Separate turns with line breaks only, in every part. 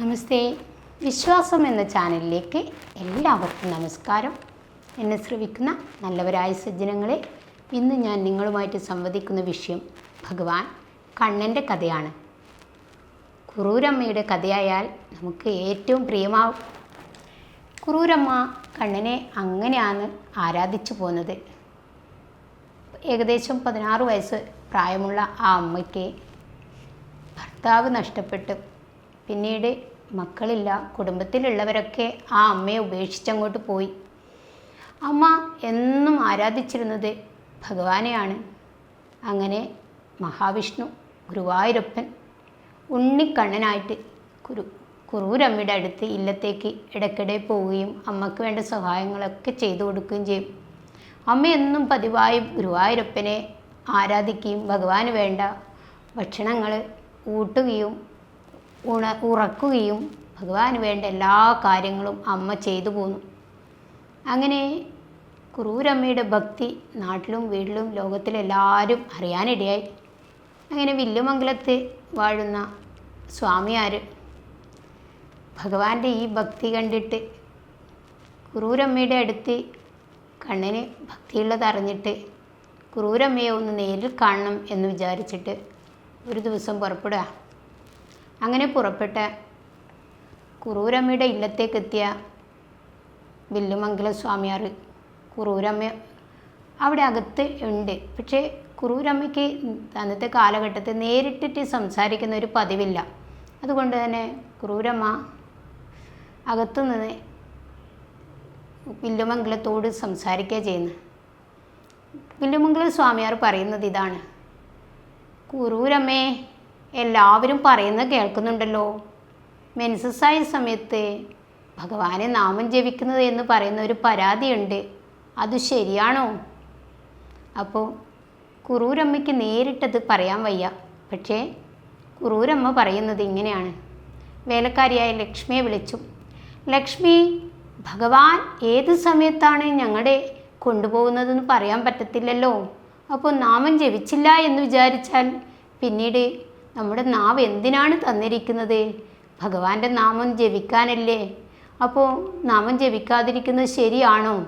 നമസ്തേ. വിശ്വാസം എന്ന ചാനലിലേക്ക് എല്ലാവർക്കും നമസ്കാരം. എന്നെ ശ്രവിക്കുന്ന നല്ലവരായ സജ്ജനങ്ങളെ ഇന്ന് ഞാൻ നിങ്ങളുമായിട്ട് സംവദിക്കുന്ന വിഷയം ഭഗവാൻ കണ്ണന്റെ കഥയാണ്. കുറൂരമ്മയുടെ കഥയായാൽ നമുക്ക് ഏറ്റവും പ്രിയമാവും. കുറൂരമ്മ കണ്ണനെ അങ്ങനെയാണ് ആരാധിച്ചു പോകുന്നത് ഏകദേശം പതിനാറ് വയസ്സ് പ്രായമുള്ള ആ അമ്മയ്ക്ക് ഭർത്താവ് നഷ്ടപ്പെട്ട് പിന്നീട് മക്കളില്ല കുടുംബത്തിലുള്ളവരൊക്കെ ആ അമ്മയെ ഉപേക്ഷിച്ചങ്ങോട്ട് പോയി. അമ്മ എന്നും ആരാധിച്ചിരുന്നത് ഭഗവാനെയാണ്. അങ്ങനെ മഹാവിഷ്ണു ഗുരുവായൂരപ്പൻ ഉണ്ണിക്കണ്ണനായിട്ട് കുരു കുറൂരമ്മയുടെ അടുത്ത് ഇല്ലത്തേക്ക് ഇടയ്ക്കിടെ പോവുകയും അമ്മയ്ക്ക് വേണ്ട സഹായങ്ങളൊക്കെ ചെയ്തു കൊടുക്കുകയും ചെയ്യും. അമ്മ എന്നും പതിവായി ഗുരുവായൂരപ്പനെ ആരാധിക്കുകയും ഭഗവാന് വേണ്ട ഭക്ഷണങ്ങൾ ഊട്ടുകയും ഉണ ഉറക്കുകയും ഭഗവാന് വേണ്ട എല്ലാ കാര്യങ്ങളും അമ്മ ചെയ്തു പോന്നു. അങ്ങനെ കുറൂരമ്മയുടെ ഭക്തി നാട്ടിലും വീട്ടിലും ലോകത്തിലെല്ലാവരും അറിയാനിടയായി. അങ്ങനെ വില്ലുമംഗലത്ത് വാഴുന്ന സ്വാമിയാർ ഭഗവാന്റെ ഈ ഭക്തി കണ്ടിട്ട് കുറൂരമ്മയുടെ അടുത്ത് കണ്ണിന് ഭക്തിയുള്ളത് അറിഞ്ഞിട്ട് കുറൂരമ്മയെ ഒന്ന് നേരിൽ കാണണം എന്ന് വിചാരിച്ചിട്ട് ഒരു ദിവസം പുറപ്പെടുക. അങ്ങനെ പുറപ്പെട്ട കുറൂരമ്മയുടെ ഇല്ലത്തേക്കെത്തിയ വില്ലുമംഗല സ്വാമിയാർ കുറൂരമ്മ അവിടെ അകത്ത് ഉണ്ട്. പക്ഷേ കുറൂരമ്മയ്ക്ക് അന്നത്തെ കാലഘട്ടത്തിൽ നേരിട്ടിട്ട് സംസാരിക്കുന്ന ഒരു പതിവില്ല. അതുകൊണ്ട് തന്നെ കുറൂരമ്മ അകത്തു നിന്ന് വില്ലുമംഗലത്തോട് സംസാരിക്കുക ചെയ്യുന്നത് വില്ലുമംഗല സ്വാമിയാർ പറയുന്നത് ഇതാണ്. കുറൂരമ്മേ എല്ലാവരും പറയുന്നത് കേൾക്കുന്നുണ്ടല്ലോ. മെൻസസ്സായ സമയത്ത് ഭഗവാനെ നാമം ജപിക്കുന്നത് എന്ന് പറയുന്ന ഒരു പരാതിയുണ്ട്. അത് ശരിയാണോ? അപ്പോൾ കുറൂരമ്മയ്ക്ക് നേരിട്ടത് പറയാൻ വയ്യ. പക്ഷേ കുറൂരമ്മ പറയുന്നത് ഇങ്ങനെയാണ്. വേലക്കാരിയായ ലക്ഷ്മിയെ വിളിച്ചു. ലക്ഷ്മി ഭഗവാൻ ഏത് സമയത്താണ് ഞങ്ങളുടെ കൊണ്ടുപോകുന്നതെന്ന് പറയാൻ പറ്റത്തില്ലല്ലോ. അപ്പോൾ നാമം ജപിച്ചില്ല എന്ന് വിചാരിച്ചാൽ പിന്നീട് നമ്മുടെ നാവ് എന്തിനാണ് തന്നിരിക്കുന്നത്? ഭഗവാന്റെ നാമം ജപിക്കാനല്ലേ? അപ്പോൾ നാമം ജപിക്കാതിരിക്കുന്നത് ശരിയാണോ?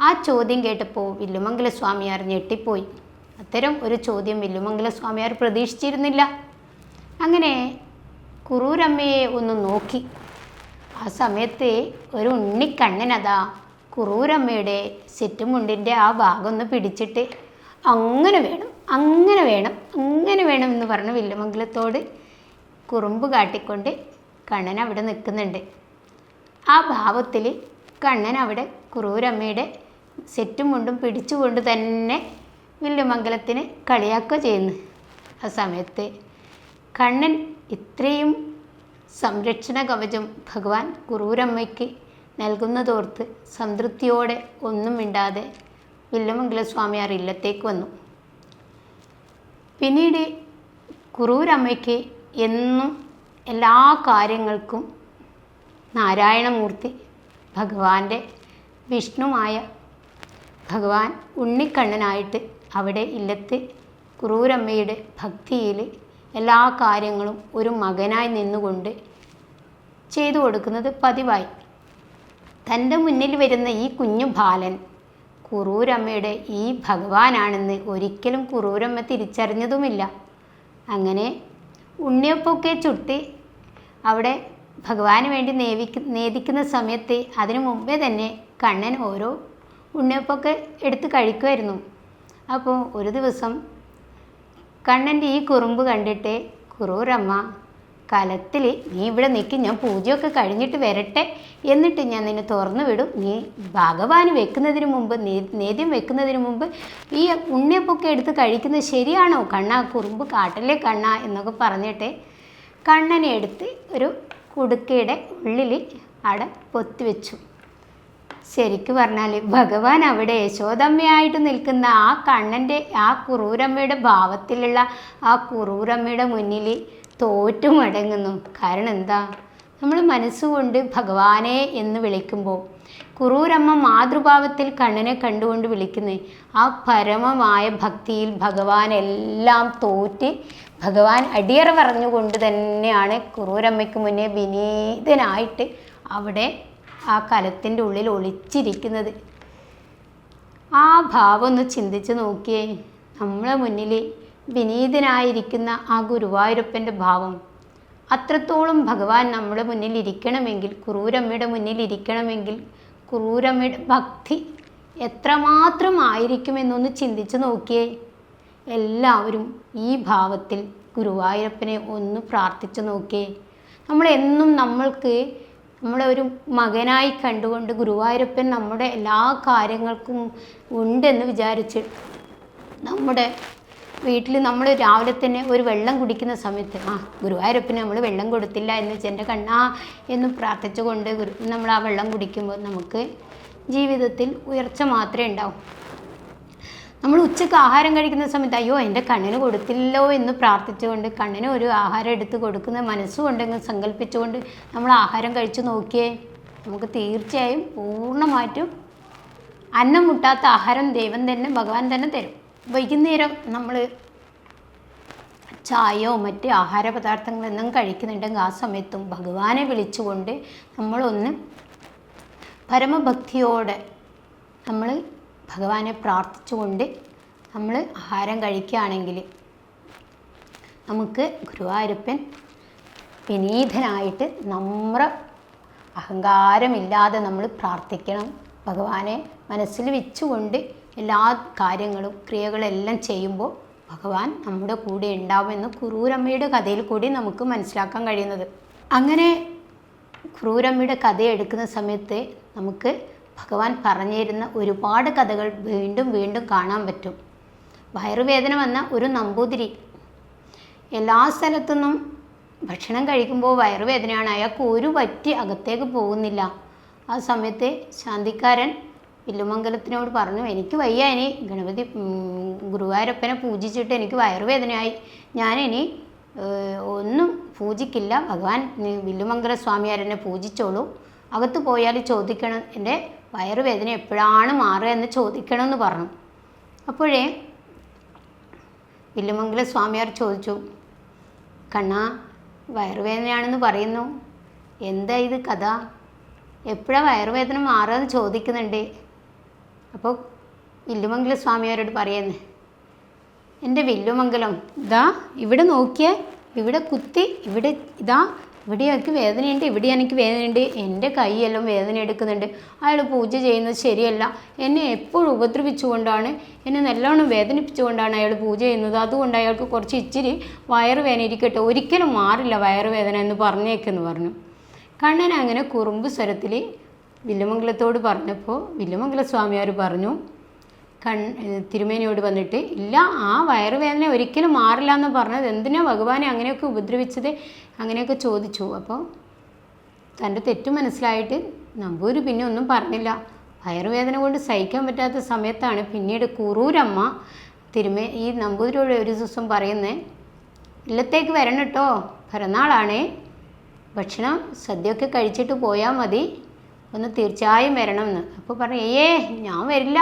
ആ ചോദ്യം കേട്ടപ്പോൾ വില്ലുമംഗല സ്വാമിയാർ ഞെട്ടിപ്പോയി. അത്തരം ഒരു ചോദ്യം വില്ലുമംഗല സ്വാമിയാർ പ്രതീക്ഷിച്ചിരുന്നില്ല. അങ്ങനെ കുറൂരമ്മയെ ഒന്ന് നോക്കി. ആ സമയത്ത് ഒരു ഉണ്ണിക്കണ്ണനതാ കുറൂരമ്മയുടെ സെറ്റുമുണ്ടിന്റെ ആ ഭാഗം ഒന്ന് പിടിച്ചിട്ട് അങ്ങനെ വേണം അങ്ങനെ വേണം അങ്ങനെ വേണം എന്ന് പറഞ്ഞ് വില്ലുമംഗലത്തോട് കുറുമ്പ് കാട്ടിക്കൊണ്ട് കണ്ണൻ അവിടെ നിൽക്കുന്നുണ്ട്. ആ ഭാവത്തിൽ കണ്ണൻ അവിടെ കുറൂരമ്മയുടെ സെറ്റും മുണ്ടും പിടിച്ചുകൊണ്ട് തന്നെ വില്ലുമംഗലത്തിന് കളിയാക്കുക ചെയ്യുന്നു. ആ സമയത്ത് കണ്ണൻ ഇത്രയും സംരക്ഷണ കവചം ഭഗവാൻ കുറൂരമ്മയ്ക്ക് നൽകുന്നതോർത്ത് സംതൃപ്തിയോടെ ഒന്നും മിണ്ടാതെ സ്വാമി ആർ ഇല്ലത്തേക്ക് വന്നു. പിന്നീട് കുറൂരമ്മയ്ക്ക് എന്നും എല്ലാ കാര്യങ്ങൾക്കും നാരായണമൂർത്തി ഭഗവാന്റെ വിഷ്ണുമായ ഭഗവാൻ ഉണ്ണിക്കണ്ണനായിട്ട് അവിടെ ഇല്ലത്ത് കുറൂരമ്മയുടെ ഭക്തിയിൽ എല്ലാ കാര്യങ്ങളും ഒരു മകനായി നിന്നുകൊണ്ട് ചെയ്തു കൊടുക്കുന്നത് പതിവായി. തന്റെ മുന്നിൽ വരുന്ന ഈ കുഞ്ഞു ബാലൻ കുറൂരമ്മയുടെ ഈ ഭഗവാനാണെന്ന് ഒരിക്കലും കുറൂരമ്മ തിരിച്ചറിഞ്ഞതുമില്ല. അങ്ങനെ ഉണ്ണിയപ്പൊക്കെ ചുട്ടി അവിടെ ഭഗവാന് വേണ്ടി നേവിക്ക് നേദിക്കുന്ന സമയത്ത് അതിനു മുമ്പേ തന്നെ കണ്ണൻ ഓരോ ഉണ്ണിയപ്പൊക്കെ എടുത്ത് കഴിക്കുമായിരുന്നു. അപ്പോൾ ഒരു ദിവസം കണ്ണന്റെ ഈ കുറുമ്പ് കണ്ടിട്ട് കുറൂരമ്മ കലത്തിൽ നീ ഇവിടെ നിൽക്കും ഞാൻ പൂജയൊക്കെ കഴിഞ്ഞിട്ട് വരട്ടെ എന്നിട്ട് ഞാൻ നിന്നെ തുറന്നു വിടും. നീ ഭഗവാൻ വെക്കുന്നതിന് മുമ്പ് നേദ്യം വെക്കുന്നതിന് മുമ്പ് ഈ ഉണ്ണിയപ്പൊക്കെ എടുത്ത് കഴിക്കുന്നത് ശരിയാണോ? കണ്ണ കുറുമ്പ് കാട്ടല്ലേ കണ്ണ എന്നൊക്കെ പറഞ്ഞിട്ട് കണ്ണനെ എടുത്ത് ഒരു കുടുക്കയുടെ ഉള്ളിൽ അവിടെ പൊത്തിവെച്ചു ശരിക്ക് പറഞ്ഞാൽ ഭഗവാൻ അവിടെ യശോദമ്മയായിട്ട് നിൽക്കുന്ന ആ കണ്ണന്റെ ആ കുറൂരമ്മയുടെ ഭാവത്തിലുള്ള ആ കുറൂരമ്മയുടെ മുന്നിൽ തോറ്റു മടങ്ങുന്നു കാരണം എന്താ നമ്മൾ മനസ്സുകൊണ്ട് ഭഗവാനെ എന്ന് വിളിക്കുമ്പോൾ കുറൂരമ്മ മാതൃഭാവത്തിൽ കണ്ണനെ കണ്ടുകൊണ്ട് വിളിക്കുന്നത് ആ പരമമായ ഭക്തിയിൽ ഭഗവാൻ എല്ലാം തോറ്റ് ഭഗവാൻ അടിയറ പറഞ്ഞുകൊണ്ട് തന്നെയാണ് കുറൂരമ്മയ്ക്ക് മുന്നേ വിനീതനായിട്ട് അവിടെ ആ കലത്തിന്റെ ഉള്ളിൽ ഒളിച്ചിരിക്കുന്നത്. ആ ഭാവം ഒന്ന് ചിന്തിച്ച് നോക്കിയേ നമ്മളെ മുന്നിൽ വിനീതനായിരിക്കുന്ന ആ ഗുരുവായൂരപ്പന്റെ ഭാവം അത്രത്തോളം ഭഗവാൻ നമ്മുടെ മുന്നിൽ ഇരിക്കണമെങ്കിൽ കുറൂരമ്മയുടെ മുന്നിൽ ഇരിക്കണമെങ്കിൽ കുറൂരമ്മയുടെ ഭക്തി എത്രമാത്രം ആയിരിക്കുമെന്നൊന്ന് ചിന്തിച്ചു നോക്കിയേ. എല്ലാവരും ഈ ഭാവത്തിൽ ഗുരുവായൂരപ്പനെ ഒന്ന് പ്രാർത്ഥിച്ചു നോക്കിയേ. നമ്മളെന്നും നമ്മൾക്ക് നമ്മളെ ഒരു മകനായി കണ്ടുകൊണ്ട് ഗുരുവായൂരപ്പൻ നമ്മുടെ എല്ലാ കാര്യങ്ങൾക്കും ഉണ്ടെന്ന് വിചാരിച്ച് നമ്മുടെ വീട്ടിൽ നമ്മൾ രാവിലെ തന്നെ ഒരു വെള്ളം കുടിക്കുന്ന സമയത്ത് ആ ഗുരുവായൂരപ്പന് നമ്മൾ വെള്ളം കൊടുത്തില്ല എന്ന് വെച്ച് എന്റെ കണ്ണാ എന്ന് പ്രാർത്ഥിച്ചുകൊണ്ട് ഗുരു നമ്മൾ ആ വെള്ളം കുടിക്കുമ്പോൾ നമുക്ക് ജീവിതത്തിൽ ഉയർച്ച മാത്രമേ ഉണ്ടാവും. നമ്മൾ ഉച്ചയ്ക്ക് ആഹാരം കഴിക്കുന്ന സമയത്ത് അയ്യോ എന്റെ കണ്ണിന് കൊടുത്തില്ലല്ലോ എന്ന് പ്രാർത്ഥിച്ചുകൊണ്ട് കണ്ണിന് ഒരു ആഹാരം എടുത്ത് കൊടുക്കുന്ന മനസ്സുകൊണ്ടെങ്കിൽ സങ്കല്പിച്ചുകൊണ്ട് നമ്മൾ ആഹാരം കഴിച്ചു നോക്കിയേ നമുക്ക് തീർച്ചയായും പൂർണമായിട്ടും അന്നം മുട്ടാത്ത ആഹാരം ദൈവം തന്നെ ഭഗവാൻ തന്നെ തരും. വൈകുന്നേരം നമ്മൾ ചായയോ മറ്റ് ആഹാര പദാർത്ഥങ്ങളൊന്നും കഴിക്കുന്നുണ്ടെങ്കിൽ ആ സമയത്തും ഭഗവാനെ വിളിച്ചുകൊണ്ട് നമ്മളൊന്ന് പരമഭക്തിയോടെ നമ്മൾ ഭഗവാനെ പ്രാർത്ഥിച്ചുകൊണ്ട് നമ്മൾ ആഹാരം കഴിക്കുകയാണെങ്കിൽ നമുക്ക് ഗുരുവായൂരപ്പൻ വിനീതനായിട്ട് നമ്ര അഹങ്കാരമില്ലാതെ നമ്മൾ പ്രാർത്ഥിക്കണം. ഭഗവാനെ മനസ്സിൽ വെച്ചുകൊണ്ട് എല്ലാ കാര്യങ്ങളും ക്രിയകളെല്ലാം ചെയ്യുമ്പോൾ ഭഗവാൻ നമ്മുടെ കൂടെ ഉണ്ടാവുമെന്ന് ക്രൂരമ്മയുടെ കഥയിൽ കൂടി നമുക്ക് മനസ്സിലാക്കാൻ കഴിയുന്നത്. അങ്ങനെ ക്രൂരമ്മയുടെ കഥ എടുക്കുന്ന സമയത്ത് നമുക്ക് ഭഗവാൻ പറഞ്ഞു തരുന്ന ഒരുപാട് കഥകൾ വീണ്ടും വീണ്ടും കാണാൻ പറ്റും. വയറുവേദന വന്ന ഒരു നമ്പൂതിരി. എല്ലാ സ്ഥലത്തുനിന്നും ഭക്ഷണം കഴിക്കുമ്പോൾ വയറുവേദനയാണ്. അയാൾക്ക് ഒരു പറ്റി അകത്തേക്ക് പോകുന്നില്ല. ആ സമയത്ത് ശാന്തിക്കാരൻ വില്ലുമംഗലത്തിനോട് പറഞ്ഞു എനിക്ക് വയ്യ ഇനി. ഗണപതി ഗുരുവായൂരപ്പനെ പൂജിച്ചിട്ട് എനിക്ക് വയറുവേദനയായി. ഞാനിനി ഒന്നും പൂജിക്കില്ല. ഭഗവാൻ വില്ലുമംഗല സ്വാമിയാരെന്നെ പൂജിച്ചോളൂ. അകത്ത് പോയാൽ ചോദിക്കണം എന്റെ വയറുവേദന എപ്പോഴാണ് മാറുക എന്ന് ചോദിക്കണം എന്ന് പറഞ്ഞു. അപ്പോഴേ വില്ലുമംഗല സ്വാമിയാർ ചോദിച്ചു കണ്ണ വയറുവേദനയാണെന്ന് പറയുന്നു. എന്താ ഇത് കഥ? എപ്പോഴാണ് വയറുവേദന മാറുക എന്ന് ചോദിക്കുന്നുണ്ട്? അപ്പോൾ വില്ലുമംഗല സ്വാമിയാരോട് പറയുന്നത് എന്റെ വില്ലുമംഗലം ഇതാ ഇവിടെ നോക്കിയേ ഇവിടെ കുത്തി ഇവിടെ ഇതാ ഇവിടെ എനിക്ക് വേദനയുണ്ട് ഇവിടെ എനിക്ക് വേദനയുണ്ട് എന്റെ കൈയെല്ലാം വേദന എടുക്കുന്നുണ്ട്. അയാൾ പൂജ ചെയ്യുന്നത് ശരിയല്ല. എന്നെ എപ്പോഴും ഉപദ്രവിച്ചുകൊണ്ടാണ് എന്നെ നല്ലോണം വേദനിപ്പിച്ചുകൊണ്ടാണ് അയാൾ പൂജ ചെയ്യുന്നത്. അതുകൊണ്ട് അയാൾക്ക് കുറച്ച് ഇച്ചിരി വയറുവേദന ഇരിക്കട്ടെ. ഒരിക്കലും മാറില്ല വയറുവേദന എന്ന് പറഞ്ഞേക്കെന്ന് പറഞ്ഞു. കണ്ണൻ അങ്ങനെ കുറുമ്പ് സ്വരത്തിൽ വില്ലുമംഗലത്തോട് പറഞ്ഞപ്പോൾ വില്ലുമംഗല സ്വാമിയാർ പറഞ്ഞു കൺ തിരുമേനിയോട് വന്നിട്ട് ഇല്ല ആ വയറുവേദന ഒരിക്കലും മാറില്ല എന്ന് പറഞ്ഞത് എന്തിനാ ഭഗവാനെ അങ്ങനെയൊക്കെ ഉപദ്രവിച്ചത്? അങ്ങനെയൊക്കെ ചോദിച്ചു. അപ്പോൾ തന്റെ തെറ്റ് മനസ്സിലായിട്ട് നമ്പൂര് പിന്നെ ഒന്നും പറഞ്ഞില്ല. വയറുവേദന കൊണ്ട് സഹിക്കാൻ പറ്റാത്ത സമയത്താണ് പിന്നീട് കുറൂരമ്മ തിരുമേ ഈ നമ്പൂതിരിയോട് ഒരു ദിവസം പറയുന്നത് ഇല്ലത്തേക്ക് വരണം കേട്ടോ പിറന്നാളാണേ. ഭക്ഷണം സദ്യയൊക്കെ കഴിച്ചിട്ട് പോയാൽ മതി. ഒന്ന് തീർച്ചയായും വരണം എന്ന് അപ്പോൾ പറഞ്ഞു ഏയേ ഞാൻ വരില്ല.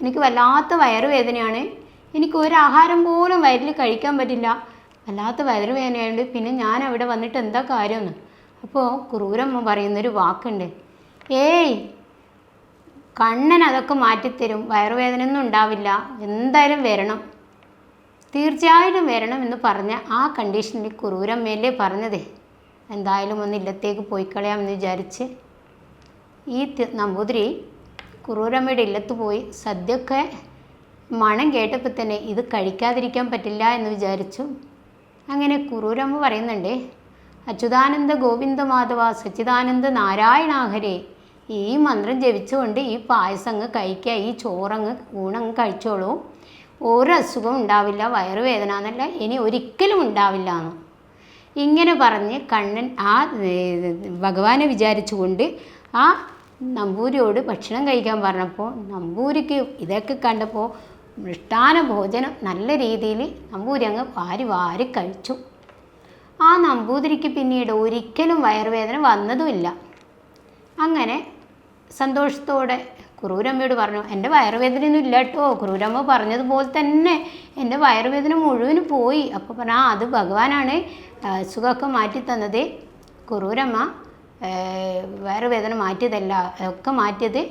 എനിക്ക് വല്ലാത്ത വയറുവേദനയാണ്. എനിക്ക് ഒരു ആഹാരം പോലും വയറിൽ കഴിക്കാൻ പറ്റില്ല. വല്ലാത്ത വയറുവേദനയുണ്ട് പിന്നെ ഞാൻ അവിടെ വന്നിട്ട് എന്താ കാര്യമെന്ന്? അപ്പോൾ ക്രൂരമ്മ പറയുന്നൊരു വാക്കുണ്ട്. ഏയ് കണ്ണൻ അതൊക്കെ മാറ്റിത്തരും. വയറുവേദനയൊന്നും ഉണ്ടാവില്ല. എന്തായാലും വരണം. തീർച്ചയായിട്ടും വരണം എന്ന് പറഞ്ഞ ആ കണ്ടീഷനിൽ കുറൂരമ്മയല്ലേ പറഞ്ഞത്. എന്തായാലും ഒന്ന് ഇല്ലത്തേക്ക് പോയിക്കളയാമെന്ന് വിചാരിച്ച് ഈ നമ്പൂതിരി കുറൂരമ്മയുടെ ഇല്ലത്ത് പോയി സദ്യയൊക്കെ മണം കേട്ടപ്പോൾ തന്നെ ഇത് കഴിക്കാതിരിക്കാൻ പറ്റില്ല എന്ന് വിചാരിച്ചു. അങ്ങനെ കുറൂരമ്മ പറയുന്നുണ്ട് അച്യുതാനന്ദ ഗോവിന്ദ മാധവ സച്ചിദാനന്ദ നാരായണാഹരേ ഈ മന്ത്രം ജപിച്ചുകൊണ്ട് ഈ പായസം അങ്ങ് കഴിക്കുക ഈ ചോറങ്ങ് ഊണങ്ങ് കഴിച്ചോളൂ. ഒരു അസുഖവും ഉണ്ടാവില്ല വയറുവേദന എന്നല്ല ഇനി ഒരിക്കലും ഉണ്ടാവില്ല എന്ന്. ഇങ്ങനെ പറഞ്ഞ് കണ്ണൻ ആ ഭഗവാനെ വിചാരിച്ചുകൊണ്ട് ആ നമ്പൂരിയോട് ഭക്ഷണം കഴിക്കാൻ പറഞ്ഞപ്പോൾ നമ്പൂരിക്ക് ഇതൊക്കെ കണ്ടപ്പോൾ മൃഷ്ടാന ഭോജനം നല്ല രീതിയിൽ നമ്പൂരി അങ്ങ് വാരി വാരി കഴിച്ചു. ആ നമ്പൂതിരിക്ക് പിന്നീട് ഒരിക്കലും വയറുവേദന വന്നതുമില്ല. അങ്ങനെ സന്തോഷത്തോടെ കുറൂരമ്മയോട് പറഞ്ഞു എന്റെ വയറുവേദനയൊന്നും ഇല്ല കേട്ടോ. കുറൂരമ്മ പറഞ്ഞതുപോലെ തന്നെ എന്റെ വയറുവേദന മുഴുവനും പോയി. അപ്പോൾ പറഞ്ഞു ആ അത് ഭഗവാനാണ് സുഖമൊക്കെ മാറ്റി തന്നത് കുറൂരമ്മ ഏർ, വേദന മാറ്റിയതല്ല. ഒക്കെ മാറ്റിയത്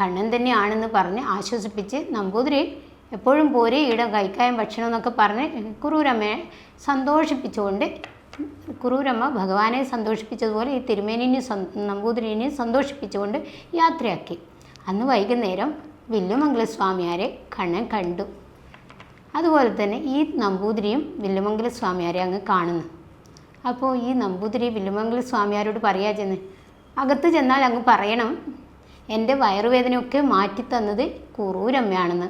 കണ്ണൻ തന്നെയാണെന്ന് പറഞ്ഞ് ആശ്വസിപ്പിച്ച് നമ്പൂതിരി എപ്പോഴും പോരെ ഈട കൈക്കായം ഭക്ഷണം എന്നൊക്കെ പറഞ്ഞ് കുറൂരമ്മയെ സന്തോഷിപ്പിച്ചുകൊണ്ട് കുറൂരമ്മ ഭഗവാനെ സന്തോഷിപ്പിച്ചതുപോലെ ഈ തിരുമേനിനെ നമ്പൂതിരിനെയും സന്തോഷിപ്പിച്ചുകൊണ്ട് യാത്രയാക്കി. അന്ന് വൈകുന്നേരം വില്ലുമംഗലസ്വാമിയാരെ കണ്ണൻ കണ്ടു. അതുപോലെ തന്നെ ഈ നമ്പൂതിരിയും വില്ലുമംഗലസ്വാമിയാരെ അങ്ങ് കാണുന്നു. അപ്പോൾ ഈ നമ്പൂതിരി വില്ലുമംഗല സ്വാമിയാരോട് പറയാ ചെന്ന്. അകത്ത് ചെന്നാൽ അങ്ങ് പറയണം. എന്റെ വയറുവേദനയൊക്കെ മാറ്റിത്തന്നത് കുറൂരമ്മയാണെന്ന്.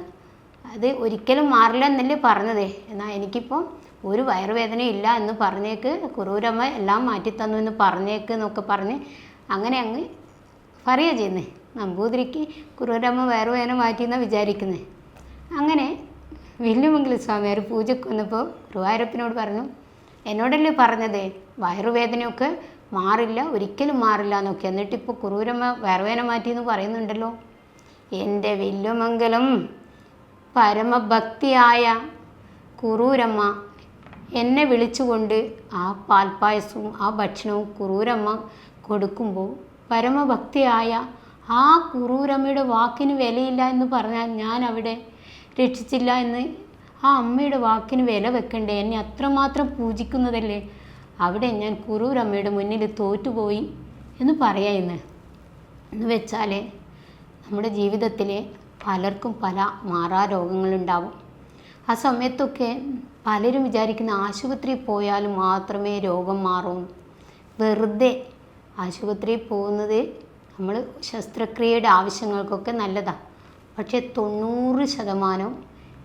അത് ഒരിക്കലും മാറില്ല എന്നല്ലേ പറഞ്ഞത്. എന്നാൽ എനിക്കിപ്പോൾ ഒരു വയറുവേദന ഇല്ല എന്ന് പറഞ്ഞേക്ക് കുറൂരമ്മ എല്ലാം മാറ്റിത്തന്നു എന്ന് പറഞ്ഞേക്ക് എന്നൊക്കെ പറഞ്ഞ് അങ്ങനെ അങ്ങ് പറയുക ചെയ്യുന്നത് നമ്പൂതിരിക്ക് കുറൂരമ്മ വയറുവേദന മാറ്റി മാറ്റിയെന്നാണ് വിചാരിക്കുന്നത് അങ്ങനെ വില്ലുമംഗല സ്വാമിയാർ പൂജക്ക് വന്നപ്പോൾ ഗുരുവായൂരപ്പനോട് പറഞ്ഞു എന്നോടല്ലേ പറഞ്ഞത്? വയറുവേദനയൊക്കെ മാറില്ല ഒരിക്കലും മാറില്ല എന്നൊക്കെ. എന്നിട്ടിപ്പോൾ കുറൂരമ്മ വയറുവേദന മാറ്റി എന്ന് പറയുന്നുണ്ടല്ലോ. എന്റെ വില്ലുമംഗലം പരമഭക്തിയായ കുറൂരമ്മ എന്നെ വിളിച്ചുകൊണ്ട് ആ പാൽപ്പായസവും ആ ഭക്ഷണവും കുറൂരമ്മ കൊടുക്കുമ്പോൾ പരമഭക്തിയായ ആ കുറൂരമ്മയുടെ വാക്കിന് വിലയില്ല എന്ന് പറഞ്ഞാൽ ഞാൻ അവിടെ രക്ഷിച്ചില്ല എന്ന് ആ അമ്മയുടെ വാക്കിന് വില വെക്കണ്ടേ? എന്നെ അത്രമാത്രം പൂജിക്കുന്നതല്ലേ? അവിടെ ഞാൻ കുറൂരമ്മയുടെ മുന്നിൽ തോറ്റുപോയി എന്ന് പറയാ ഇന്ന് എന്ന് വെച്ചാൽ നമ്മുടെ ജീവിതത്തിൽ പലർക്കും പല മാറാ രോഗങ്ങളുണ്ടാവും ആ സമയത്തൊക്കെ പലരും വിചാരിക്കുന്ന ആശുപത്രിയിൽ പോയാൽ മാത്രമേ രോഗം മാറൂ. വെറുതെ ആശുപത്രിയിൽ പോകുന്നത് നമ്മൾ ശസ്ത്രക്രിയയുടെ ആവശ്യങ്ങൾക്കൊക്കെ നല്ലതാണ് പക്ഷേ തൊണ്ണൂറ് ശതമാനം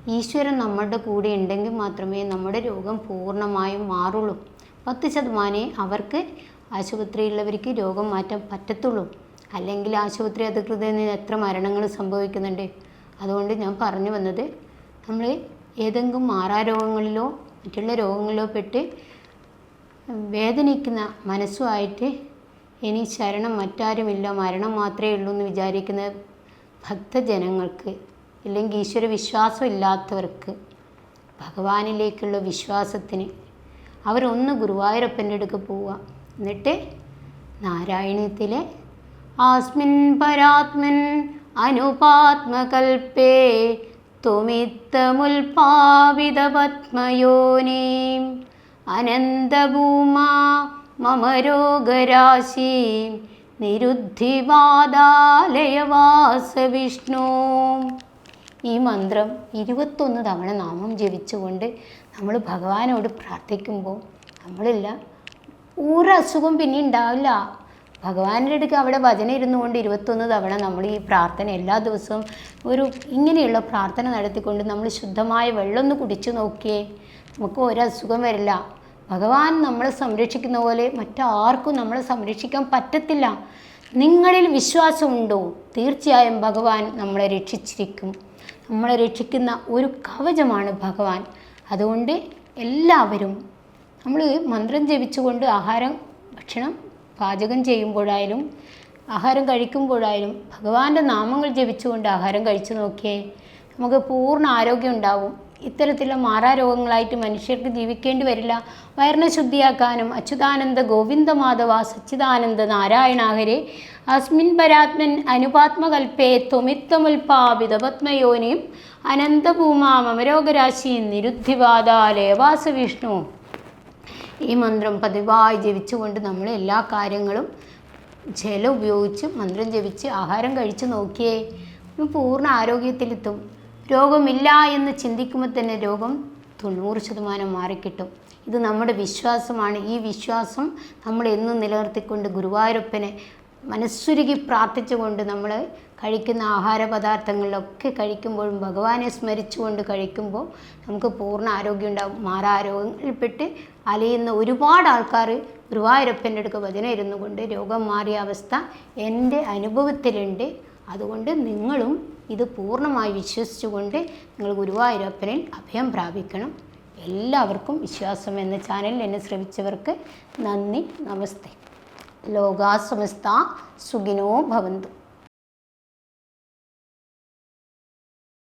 ഈശ്വരൻ നമ്മളുടെ കൂടെ ഉണ്ടെങ്കിൽ മാത്രമേ നമ്മുടെ രോഗം പൂർണമായും മാറുള്ളൂ. പത്ത് ശതമാനമേ അവർക്ക് ആശുപത്രിയിലുള്ളവർക്ക് രോഗം മാറ്റാൻ പറ്റത്തുള്ളൂ. അല്ലെങ്കിൽ ആശുപത്രി അധികൃതരിൽ നിന്ന് എത്ര മരണങ്ങൾ സംഭവിക്കുന്നുണ്ട്? അതുകൊണ്ട് ഞാൻ പറഞ്ഞു വന്നത് നമ്മൾ ഏതെങ്കിലും മാറാരോഗങ്ങളിലോ മറ്റുള്ള രോഗങ്ങളിലോ പെട്ട് വേദനിക്കുന്ന മനസ്സുമായിട്ട് ഇനി ശരണം മറ്റാരുമില്ല. മരണം മാത്രമേ ഉള്ളൂ എന്ന് വിചാരിക്കുന്ന ഭക്തജനങ്ങൾക്ക് ഇല്ലെങ്കിൽ ഈശ്വര വിശ്വാസം ഇല്ലാത്തവർക്ക് ഭഗവാനിലേക്കുള്ള വിശ്വാസത്തിന് അവരൊന്ന് ഗുരുവായൂരപ്പന്റെ അടുക്ക് പോവുക. എന്നിട്ട് നാരായണീയത്തിലെ ആസ്മിൻ പരാത്മൻ അനുപാത്മകൽപ്പേ ത്വമിത്തമുൽപാവിതപത്മയോനീം അനന്തഭൂമാ മമ രോഗരാശീം നിരുദ്ധിവാദാലയവാസ വിഷ്ണു ഈ മന്ത്രം ഇരുപത്തൊന്ന് തവണ നാമം ജപിച്ചുകൊണ്ട് നമ്മൾ ഭഗവാനോട് പ്രാർത്ഥിക്കുമ്പോൾ നമ്മളില്ല ഒരു അസുഖം പിന്നെ ഉണ്ടാവില്ല. ഭഗവാന്റെ അടുക്ക് അവിടെ ഭജന ഇരുന്നുകൊണ്ട് ഇരുപത്തൊന്ന് തവണ നമ്മൾ ഈ പ്രാർത്ഥന എല്ലാ ദിവസവും ഒരു ഇങ്ങനെയുള്ള പ്രാർത്ഥന നടത്തിക്കൊണ്ട് നമ്മൾ ശുദ്ധമായ വെള്ളം ഒന്ന് കുടിച്ചു നോക്കിയേ നമുക്ക് ഒരസുഖം വരില്ല. ഭഗവാൻ നമ്മളെ സംരക്ഷിക്കുന്ന പോലെ മറ്റാർക്കും നമ്മളെ സംരക്ഷിക്കാൻ പറ്റത്തില്ല. നിങ്ങളിൽ വിശ്വാസമുണ്ടോ? തീർച്ചയായും ഭഗവാൻ നമ്മളെ രക്ഷിച്ചിരിക്കും. നമ്മളെ രക്ഷിക്കുന്ന ഒരു കവചമാണ് ഭഗവാൻ. അതുകൊണ്ട് എല്ലാവരും നമ്മൾ മന്ത്രം ജപിച്ചുകൊണ്ട് ആഹാരം ഭക്ഷണം പാചകം ചെയ്യുമ്പോഴായാലും ആഹാരം കഴിക്കുമ്പോഴായാലും ഭഗവാന്റെ നാമങ്ങൾ ജപിച്ചുകൊണ്ട് ആഹാരം കഴിച്ചു നോക്കിയേ നമുക്ക് പൂർണ ആരോഗ്യം ഉണ്ടാവും. ഇത്തരത്തിലുള്ള മാറാരോഗങ്ങളായിട്ട് മനുഷ്യർക്ക് ജീവിക്കേണ്ടി വരില്ല. വയറിനെ ശുദ്ധിയാക്കാനും അച്യുതാനന്ദ ഗോവിന്ദ മാധവ സച്ചിദാനന്ദ നാരായണാഹരെ അസ്മിൻ പരാത്മൻ അനുപാത്മകൽപ്പേ ത്വമിത്തമുൽപാപിത പത്മയോനിയും അനന്തഭൂമാ മമരോഗരാശി നിരുദ്ധിവാദാലേവാസ വിഷ്ണു ഈ മന്ത്രം പതിവായി ജപിച്ചുകൊണ്ട് നമ്മൾ എല്ലാ കാര്യങ്ങളും ജലം ഉപയോഗിച്ച് മന്ത്രം ജപിച്ച് ആഹാരം കഴിച്ച് നോക്കിയേ. പൂർണ ആരോഗ്യത്തിലെത്തും. രോഗമില്ല എന്ന് ചിന്തിക്കുമ്പോൾ തന്നെ രോഗം തൊണ്ണൂറ് ശതമാനം മാറിക്കിട്ടും. ഇത് നമ്മുടെ വിശ്വാസമാണ്. ഈ വിശ്വാസം നമ്മൾ എന്നും നിലനിർത്തിക്കൊണ്ട് ഗുരുവായൂരപ്പനെ മനസ്സുരുകി പ്രാർത്ഥിച്ചുകൊണ്ട് നമ്മൾ കഴിക്കുന്ന ആഹാര പദാർത്ഥങ്ങളിലൊക്കെ കഴിക്കുമ്പോഴും ഭഗവാനെ സ്മരിച്ചുകൊണ്ട് കഴിക്കുമ്പോൾ നമുക്ക് പൂർണ ആരോഗ്യം ഉണ്ടാകും മാറാരോഗങ്ങളിൽപ്പെട്ട് അലയുന്ന ഒരുപാട് ആൾക്കാർ ഗുരുവായൂരപ്പന്റെ അടുക്ക് ഭജന ഇരുന്നു കൊണ്ട് രോഗം മാറിയ അവസ്ഥ എന്റെ അനുഭവത്തിലുണ്ട്. അതുകൊണ്ട് നിങ്ങളും ഇത് പൂർണമായി വിശ്വസിച്ചുകൊണ്ട് നിങ്ങൾ ഗുരുവായൂരപ്പനിൽ അഭയം പ്രാപിക്കണം. എല്ലാവർക്കും വിശ്വാസം എന്ന ചാനലിൽ എന്നെ ശ്രമിച്ചവർക്ക് നന്ദി നമസ്തേ. ലോകാസമസ്ത സുഖിനോ ഭവന്തു.